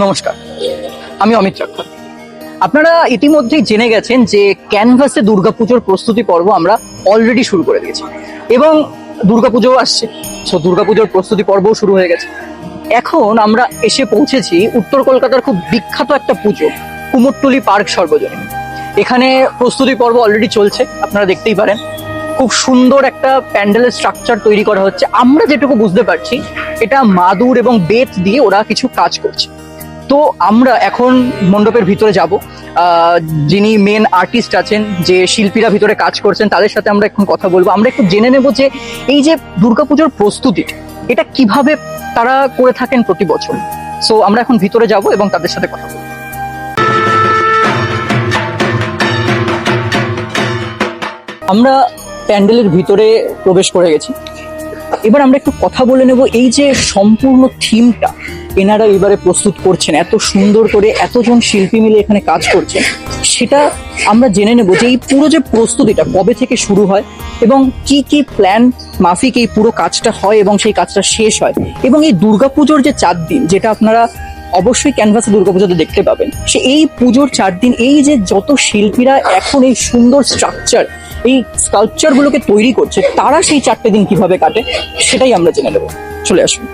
নমস্কার, আমি অমিত চক্র আপনারা ইতিমধ্যেই জেনে গেছেন যে ক্যানভাসে দুর্গাপুজোর প্রস্তুতি পর্ব আমরা অলরেডি শুরু করে দিয়েছি। এবং দুর্গাপুজোও আসছে সো দুর্গাপুজোর প্রস্তুতি পর্বও শুরু হয়ে গেছে। এখন আমরা এসে পৌঁছেছি উত্তর কলকাতার খুব বিখ্যাত একটা পুজো, কুমোরটুলি পার্ক সর্বজনীন। এখানে প্রস্তুতি পর্ব অলরেডি চলছে, আপনারা দেখতেই পারেন। খুব সুন্দর একটা প্যান্ডেলের স্ট্রাকচার তৈরি করা হচ্ছে। আমরা যেটুকু বুঝতে পারছি, এটা মাদুর এবং বেত দিয়ে ওরা কিছু কাজ করছে। তো আমরা এখন মণ্ডপের ভিতরে যাব। যিনি মেন আর্টিস্ট আছেন, যে শিল্পীরা ভিতরে কাজ করছেন, তাদের সাথে আমরা এখন কথা বলব। আমরা একটু জেনে নেব যে এই যে দুর্গাপুজোর প্রস্তুতি, এটা কীভাবে তারা করে থাকেন প্রতি বছর? সো আমরা এখন ভিতরে যাব এবং তাদের সাথে কথা বলব। আমরা প্যান্ডেলের ভিতরে প্রবেশ করে গেছি। এবার আমরা একটু কথা বলে নেব এই যে সম্পূর্ণ থিমটা এনারা এবারে প্রস্তুত করছেন, এত সুন্দর করে এতজন শিল্পী মিলে এখানে কাজ করছেন, সেটা আমরা জেনে নেব যে এই পুরো যে প্রস্তুতিটা কবে থেকে শুরু হয় এবং কি কি প্ল্যান মাফিক এই পুরো কাজটা হয় এবং সেই কাজটা শেষ হয়। এবং এই দুর্গাপুজোর যে চার দিন, যেটা আপনারা অবশ্যই ক্যানভাসে দুর্গাপুজোতে দেখতে পাবেন, সে এই পুজোর চার দিন, এই যে যত শিল্পীরা এখন এই সুন্দর স্ট্রাকচার এই স্কাল্পচার গুলোকে তৈরি করছে, তারা সেই চারটে দিন কীভাবে কাটে, সেটাই আমরা জেনে নেব। চলে আসুন।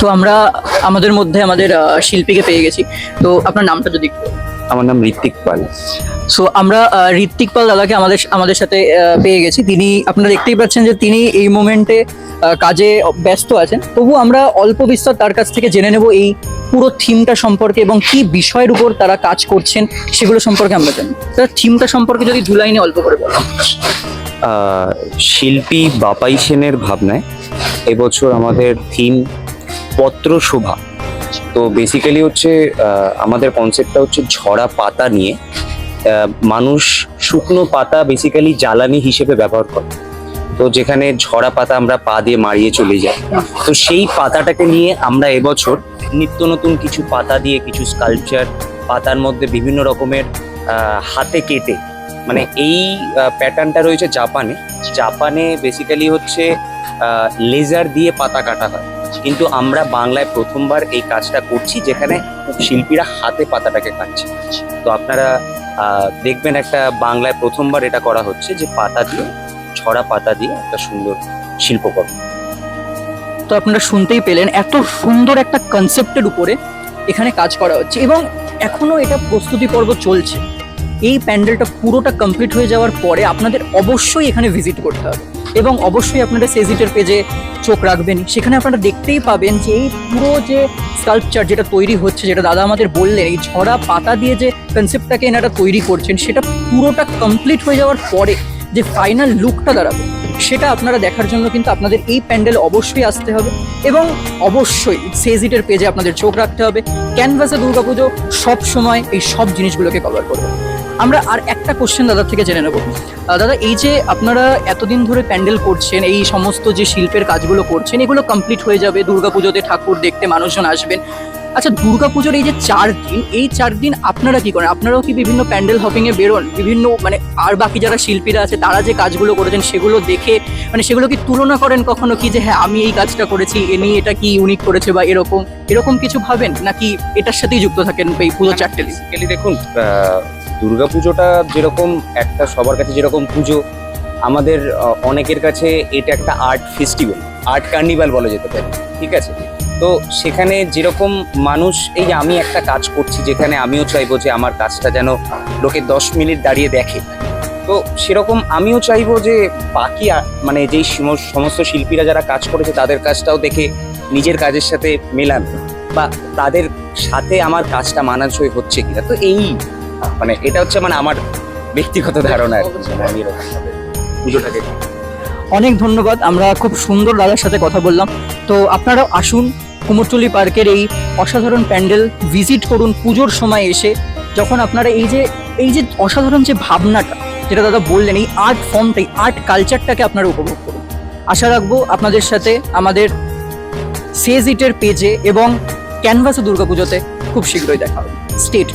তো আমরা আমাদের মধ্যে আমাদের শিল্পীকে পেয়ে গেছি। তো আপনার নামটা যদি আমার নাম ঋত্বিক পাল। সো আমরা ঋত্বিক পাল দাদাকে আমাদের আমাদের সাথে পেয়ে গেছি। তিনি আপনারা দেখতেই পাচ্ছেন যে তিনি এই মোমেন্টে কাজে ব্যস্ত আছেন। তবু আমরা অল্প বিস্তর তার কাছ থেকে জেনে নেব এই পুরো থিমটা সম্পর্কে এবং কি বিষয়ের উপর তারা কাজ করছেন সেগুলো সম্পর্কে আমরা জানি। তার থিমটা সম্পর্কে যদি দু লাইনে অল্প করে বলেন। আহ, শিল্পী বাপাই সেনের ভাবনায় এবছর আমাদের থিম পত্র শোভা। তো বেসিক্যালি হচ্ছে আমাদের কনসেপ্টটা হচ্ছে ঝরা পাতা নিয়ে মানুষ শুকনো পাতা বেসিক্যালি জ্বালানি হিসেবে ব্যবহার করে। তো যেখানে ঝরা পাতা আমরা পা দিয়ে মারিয়ে চলে যাই। তো সেই পাতাটাকে নিয়ে আমরা এবছর নিত্য নতুন কিছু পাতা দিয়ে, কিছু স্কাল্পচার পাতার মধ্যে বিভিন্ন রকমের হাতে কেটে মানে এই প্যাটার্নটা রয়েছে জাপানে। জাপানে বেসিক্যালি হচ্ছে লেজার দিয়ে পাতা কাটা হয়। কিন্তু আমরা বাংলায় প্রথমবার এই কাজটা করছি যেখানে শিল্পীরা হাতে পাতাটাকে কাটছে। তো আপনারা দেখবেন একটা বাংলায় প্রথমবার এটা করা হচ্ছে যে পাতা দিয়ে, ছড়া পাতা দিয়ে একটা সুন্দর শিল্পকর্ম। তো আপনারা শুনতেই পেলেন এত সুন্দর একটা কনসেপ্টের উপরে এখানে কাজ করা হচ্ছে এবং এখনও এটা প্রস্তুতি পর্ব চলছে। এই প্যান্ডেলটা পুরোটা কমপ্লিট হয়ে যাওয়ার পরে আপনাদের অবশ্যই এখানে ভিজিট করতে হবে। এবং অবশ্যই আপনারা সেজিটের পেজে চোখ রাখবেন। সেখানে আপনারা দেখতেই পাবেন যে এই পুরো যে স্কাল্পচার যেটা তৈরি হচ্ছে, যেটা দাদা আমাদের বললেন, এই ঝরা পাতা দিয়ে যে কনসেপ্টটাকে এনারা তৈরি করছেন, সেটা পুরোটা কমপ্লিট হয়ে যাওয়ার পরে যে ফাইনাল লুকটা দাঁড়াবে, সেটা আপনারা দেখার জন্য কিন্তু আপনাদের এই প্যান্ডেল অবশ্যই আসতে হবে এবং অবশ্যই সেজিটের পেজে আপনাদের চোখ রাখতে হবে। ক্যানভাসে দুর্গাপুজো সব সময় এই সব জিনিসগুলোকে কভার করবে। আমরা আর একটা কোশ্চেন দাদার থেকে জেনে নেব। দাদা, এই যে আপনারা এতদিন ধরে প্যান্ডেল করছেন, এই সমস্ত যে শিল্পের কাজগুলো করছেন, এগুলো কমপ্লিট হয়ে যাবে দুর্গাপুজোতে, ঠাকুর দেখতে মানুষজন আসবেন। আচ্ছা দুর্গাপুজোর এই যে চার দিন, এই চার দিন আপনারা কি করেন? আপনারাও কি বিভিন্ন প্যান্ডেল হপিং এ বেরোন? বিভিন্ন মানে আর বাকি যারা শিল্পীরা আছে, তারা যে কাজগুলো করেছেন, সেগুলো দেখে মানে সেগুলো কি তুলনা করেন কখনো কি যে হ্যাঁ আমি এই কাজটা করেছি এনি এটা কি ইউনিক করেছে বা এরকম? এরকম কিছু ভাবেন? নাকি এটার সাথেই যুক্ত থাকেন এই পুজো চারটে দিন? দেখুন দুর্গাপুজোটা যেরকম একটা, সবার কাছে যেরকম পুজো, আমাদের অনেকের কাছে এটা একটা আর্ট ফেস্টিভ্যাল, আর্ট কার্নিভাল বলা যেতে পারে, ঠিক আছে? তো সেখানে যেরকম মানুষ, এই যে আমি একটা কাজ করছি যেখানে আমিও চাইব যে আমার কাজটা যেন লোকে দশ মিনিট দাঁড়িয়ে দেখে। তো সেরকম আমিও চাইব যে বাকি মানে যেই সম- সমস্ত শিল্পীরা যারা কাজ করেছে তাদের কাজটাও দেখে নিজের কাজের সাথে মেলান, বা তাদের সাথে আমার কাজটা মানানসই হচ্ছে কিনা। তো এই মানে এটা হচ্ছে মানে আমার ব্যক্তিগত ধারণা আর অনেক ধন্যবাদ, আমরা খুব সুন্দর দাদার সাথে কথা বললাম। তো আপনারাও আসুন কুমোরটুলি পার্কের এই অসাধারণ প্যান্ডেল ভিজিট করুন পুজোর সময় এসে। যখন আপনারা এই যে এই যে অসাধারণ যে ভাবনাটা, যেটা দাদা বললেন, এই আর্ট ফর্মটাই, আর্ট কালচারটাকে আপনারা উপভোগ করুন। আশা রাখব আপনাদের সাথে আমাদের সেজ ইটের পেজে এবং ক্যানভাসে দুর্গাপুজোতে খুব শীঘ্রই দেখা হবে। স্টেট